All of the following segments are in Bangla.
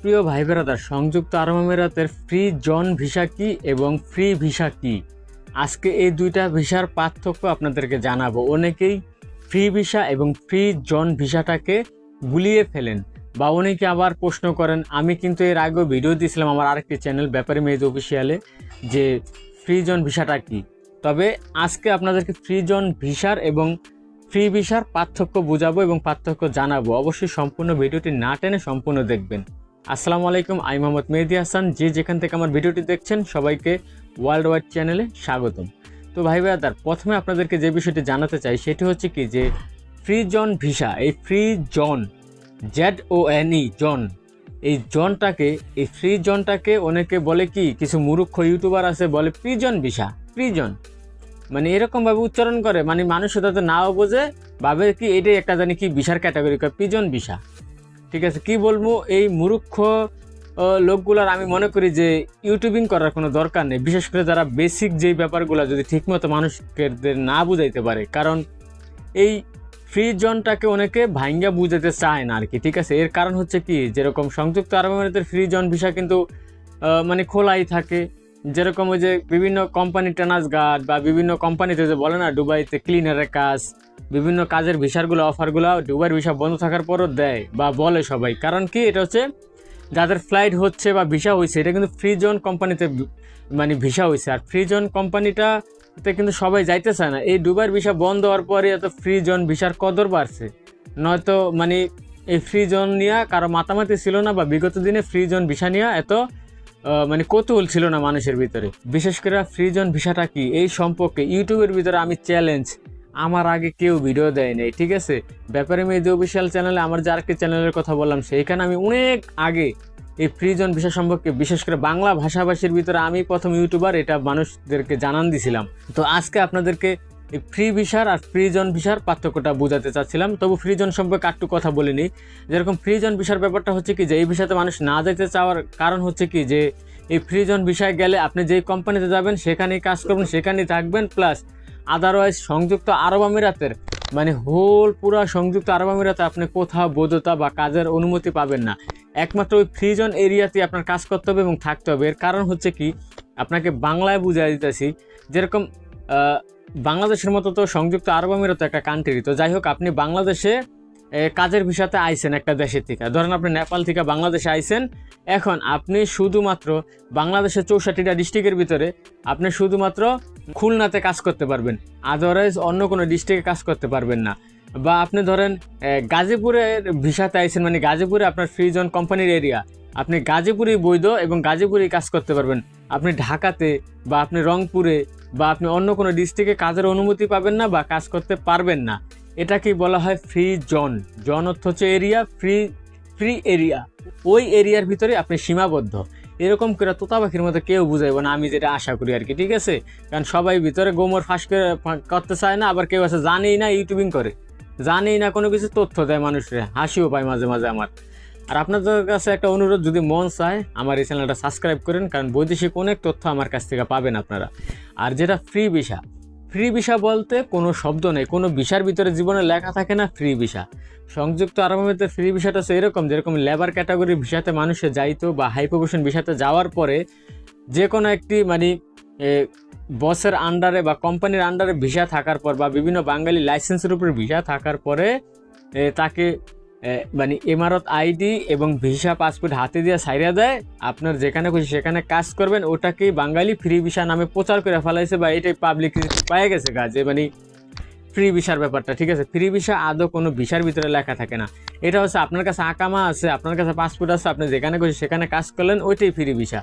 প্রিয় ভাই বেরাদার, সংযুক্ত আরব আমিরাতের ফ্রি জন ভিসা কি এবং ফ্রি ভিসা কি? আজকে এই দুইটা ভিসার পার্থক্য আপনাদেরকে জানাব। অনেকেই ফ্রি ভিসা এবং ফ্রি জন ভিসাটাকে গুলিয়ে ফেলেন বা অনেকে আবার প্রশ্ন করেন, আমি কিন্তু এর আগেও ভিডিও দিয়েছিলাম আমার আরেকটি চ্যানেল ব্যাপারী মেজ অফিসিয়ালে যে ফ্রি জন ভিসাটা কি? তবে আজকে আপনাদেরকে ফ্রি জন ভিসার এবং ফ্রি ভিসার পার্থক্য বোঝাবো এবং পার্থক্য জানাব। অবশ্যই সম্পূর্ণ ভিডিওটি না টেনে সম্পূর্ণ দেখবেন। আসসালামু আলাইকুম, আমি মোহাম্মদ মেহেদি হাসান। যে যেখান থেকে আমার ভিডিওটি দেখছেন, সবাইকে ওয়ার্ল্ড ওয়াইড চ্যানেলে স্বাগতম। তো ভাই ভাইয়াদার প্রথমে আপনাদেরকে যে বিষয়টি জানাতে চাই, সেটি হচ্ছে কি যে, ফ্রি জন ভিসা, এই free zone Z O N E zone, এই জনটাকে, এই ফ্রি জনটাকে অনেকে বলে কি, কিছু মূর্খ ইউটিউবার আছে, বলে প্রিজন ভিসা প্রিজন মানে এরকমভাবে উচ্চারণ করে মানে মানুষ তাতে নাও বোঝে, ভাবে কি এটাই একটা জানি কি বিশার ক্যাটাগরি পিজন বিশা ঠিক আছে, কি বলব, এই মূর্খ লোকগুলার আমি মনে করি যে ইউটিউবিং করার কোনো দরকার নেই। বিশেষ করে যারা বেসিক যেই ব্যাপারগুলো যদি ঠিকমতো মানুষকে না বুঝাইতে পারে, কারণ এই ফ্রি জনটাকে অনেকে ভাঙ্গা বুঝাতে চায় না আর কি ঠিক আছে? এর কারণ হচ্ছে কি, যেরকম সংযুক্ত আরব আমিরাতের ফ্রি জন ভিসা কিন্তু মানে খোলাই থাকে। যেরকম ওই যে বিভিন্ন কোম্পানি টেনাস গার্ড বা বিভিন্ন কোম্পানিতে যে বলে না, দুবাইতে ক্লিনারের কাজ বিভিন্ন কাজের ভিসারগুলো অফারগুলো দুবাইয়ের ভিসা বন্ধ থাকার পরও দেয় বা বলে সবাই। কারণ কি? এটা হচ্ছে যাদের ফ্লাইট হচ্ছে বা ভিসা হয়েছে এটা কিন্তু ফ্রি জোন কোম্পানিতে মানে ভিসা হয়েছে আর ফ্রি জোন কোম্পানিটাতে কিন্তু সবাই যাইতে চায় না। এই দুবাইয়ের ভিসা বন্ধ হওয়ার পরে এত ফ্রি জোন ভিসার কদর বাড়ছে। নয়তো মানে এই ফ্রি জোন নিয়ে কারও মাতামাতি ছিল না বা বিগত দিনে ফ্রি জোন ভিসা নিয়ে এত মানে কৌতূহল ছিল না মানুষের ভিতরে। বিশেষ করে ফ্রি জোন ভিসাটা কি? এই সম্পর্কে ইউটিউবের ভিতরে আমি চ্যালেঞ্জ আমার আগে কেউ ভিডিও দেয় নাই, ঠিক আছে? ব্যাপারে মেয়েদি অফিসিয়াল চ্যানেলে আমার যে আরেকটি চ্যানেলের কথা বললাম, সেইখানে আমি অনেক আগে এই ফ্রি জোন ভিসা সম্পর্কে, বিশেষ করে বাংলা ভাষাভাষীর ভিতরে আমি প্রথম ইউটিউবার এটা মানুষদেরকে জানান দিছিলাম। তো আজকে আপনাদেরকে এই ফ্রি ভিসার আর ফ্রি জোন ভিসার পার্থক্যটা বোঝাতে চাচ্ছিলাম। তবু ফ্রি জোন সম্পর্কে একটু কথা বলিনি যেরকম ফ্রি জোন ভিসার ব্যাপারটা হচ্ছে কি, যে এই ভিসাতে মানুষ না যেতে চাওয়ার কারণ হচ্ছে কি, যে এই ফ্রি জোন ভিসায় গেলে আপনি যেই কোম্পানিতে যাবেন, সেখানেই কাজ করবেন, সেখানেই থাকবেন প্লাস আদারওয়াইজ সংযুক্ত আরব আমিরাতের মানে হোল পুরো সংযুক্ত আরব আমিরাতে আপনি কোথাও বৈধতা বা কাজের অনুমতি পাবেন না। একমাত্র ওই ফ্রি জোন এরিয়াতে আপনার কাজ করতে হবে এবং থাকতে হবে। এর কারণ হচ্ছে কি, আপনাকে বাংলায় বুঝাই দিতেছি, যেরকম বাংলাদেশের মতো তো সংযুক্ত আরব আমিরাত একটা কান্ট্রি তো যাই হোক, আপনি বাংলাদেশে কাজের ভিসাতে আইছেন একটা দেশের থেকে। ধরেন আপনি নেপাল থেকে বাংলাদেশে আইছেন, এখন আপনি শুধুমাত্র বাংলাদেশের চৌষট্টিটা ডিস্ট্রিক্টের ভিতরে, আপনি শুধুমাত্র খুলনাতে কাজ করতে পারবেন। আদারওয়াইজ অন্য কোনো ডিস্ট্রিক্টে কাজ করতে পারবেন না। বা আপনি ধরেন গাজীপুরের ভিসাতে আইছেন মানে গাজীপুরে আপনার ফ্রি জোন কোম্পানির এরিয়া আপনি গাজীপুরেই বৈধ এবং গাজীপুরেই কাজ করতে পারবেন। আপনি ঢাকাতে বা আপনি রংপুরে বা আপনি অন্য কোনো ডিস্ট্রিক্টে কাজের অনুমতি পাবেন না বা কাজ করতে পারবেন না। এটাকেই বলা হয় ফ্রি জন জন অর্থ হচ্ছে এরিয়া ফ্রি ফ্রি এরিয়া ওই এরিয়ার ভিতরে আপনি সীমাবদ্ধ। এরকম করে তোতা পাখির মতো কেউ বুঝাইব না, আমি যেটা আশা করি আর কি, ঠিক আছে? কারণ সবাই ভিতরে গোমর ফাঁস করে করতে চায় না, আবার কেউ আছে জানেই না ইউটিউবিং করে। জানেই না কোনো কিছু তথ্য দেয় মানুষের, হাসিও পায় মাঝে মাঝে আমার। আর আপনাদের কাছে একটা অনুরোধ, যদি মন চায় আমার এই চ্যানেলটা সাবস্ক্রাইব করেন, কারণ বৈদেশিক অনেক তথ্য আমার কাছ থেকে পাবেন আপনারা। আর যেটা ফ্রি ভিসা ফ্রি ভিসা বলতে কোনো শব্দ নেই, কোনো ভিসার ভিতরে জীবনে লেখা থাকে না ফ্রি ভিসা। সংযুক্ত আরব ফ্রি ভিসাটা হচ্ছে এরকম, যেরকম লেবার ক্যাটাগরি ভিসাতে মানুষে যাইতো বা হাই প্রফেশন ভিসাতে যাওয়ার পরে যে কোনো একটি মানে বসের আন্ডারে বা কোম্পানির আন্ডারে ভিসা থাকার পর বা বিভিন্ন বাঙালি লাইসেন্সের উপর ভিসা থাকার পরে তাকে মানে ইমারত আইডি এবং ভিসা পাসপোর্ট হাতে দিয়ে সাইরা দেয়। আপনার যেখানে খুশি সেখানে কাজ করবেন। ওটাকেই বাঙালি ফ্রি ভিসা নামে প্রচার করে ফেলাইছে বা এটাই পাবলিক পায়ে গেছে কাজে মানে ফ্রি ভিসার ব্যাপারটা, ঠিক আছে? ফ্রি ভিসা আদৌ কোনো ভিসার ভিতরে লেখা থাকে না। এটা হচ্ছে আপনার কাছে আকামা আছে, আপনার কাছে পাসপোর্ট আছে, আপনি যেখানে খুশি সেখানে কাজ করলেন, ওইটাই ফ্রি ভিসা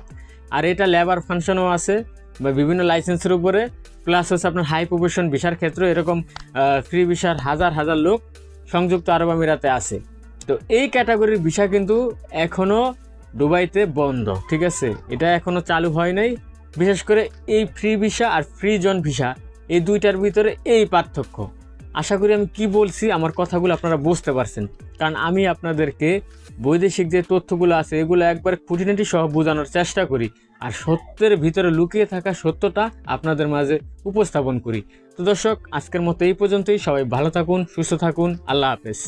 আর এটা লেবার ফাংশনও আছে, বা বিভিন্ন লাইসেন্সের উপরে। প্লাস হচ্ছে আপনার হাই প্রফেশন ভিসার ক্ষেত্রে এরকম ফ্রি ভিসার হাজার হাজার লোক সংযুক্ত আরব আমিরাতে আছে। তো এই ক্যাটাগরির ভিসা কিন্তু এখনও দুবাইতে বন্ধ, ঠিক আছে? এটা এখনও চালু হয় নাই। বিশেষ করে এই ফ্রি ভিসা আর ফ্রি জন ভিসা এই দুইটার ভিতরে এই পার্থক্য। আশা করি আমি কি বলছি, আমার কথাগুলো আপনারা বুঝতে পারছেন। কারণ আমি আপনাদেরকে বৈদেশিক যে তথ্যগুলো আছে, এগুলো একবার খুঁটিনাটি সহ বোঝানোর চেষ্টা করি। আর সত্যের ভিতরে লুকিয়ে থাকা সত্যটা আপনাদের মাঝে উপস্থাপন করি। তো দর্শক, আজকের মতো এই পর্যন্তই। সবাই ভালো থাকুন, সুস্থ থাকুন। আল্লাহ হাফেজ।